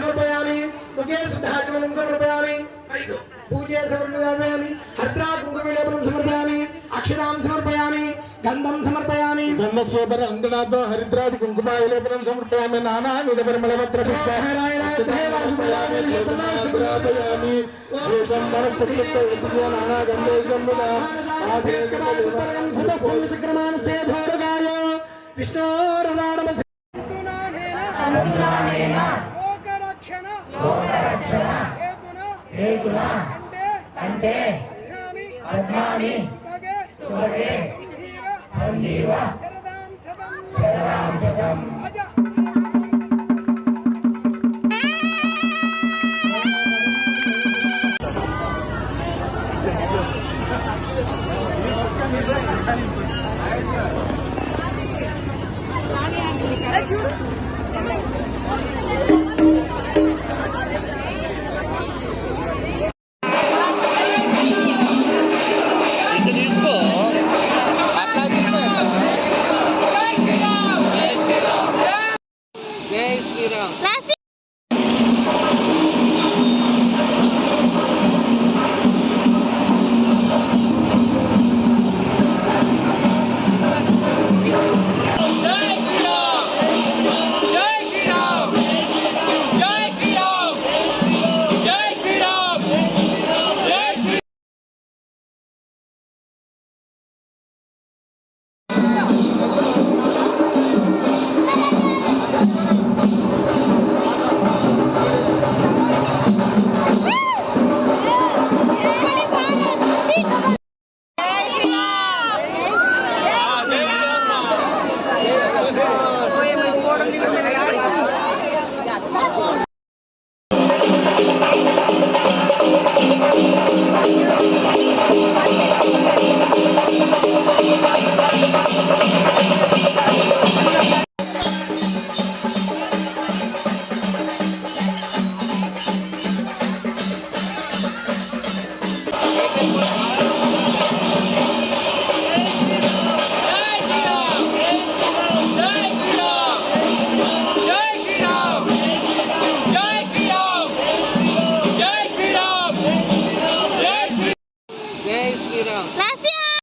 रूपयामि मुखे शुद्धाचमनं समर्पयामि पूजे समर्पयामि हर्त्रा कुङ्कुमलेपनं समर्पयामि अक्षतां समर्पयामि गन्धं समर्पयामि गन्धस्य पर अङ्गनाथ हरिद्रादि कुङ्कुमालेपनं समर्पयामि नाना निरपरमलपत्र पुष्पाणि नाना गन्धे सम्मुदा आसे चक्रमानसे भोरगाय विष्णोरुणाडम రేకుల అంటే Padmani సుభగే Sanjeeva శరదాంశతం Thank you. Jai Sri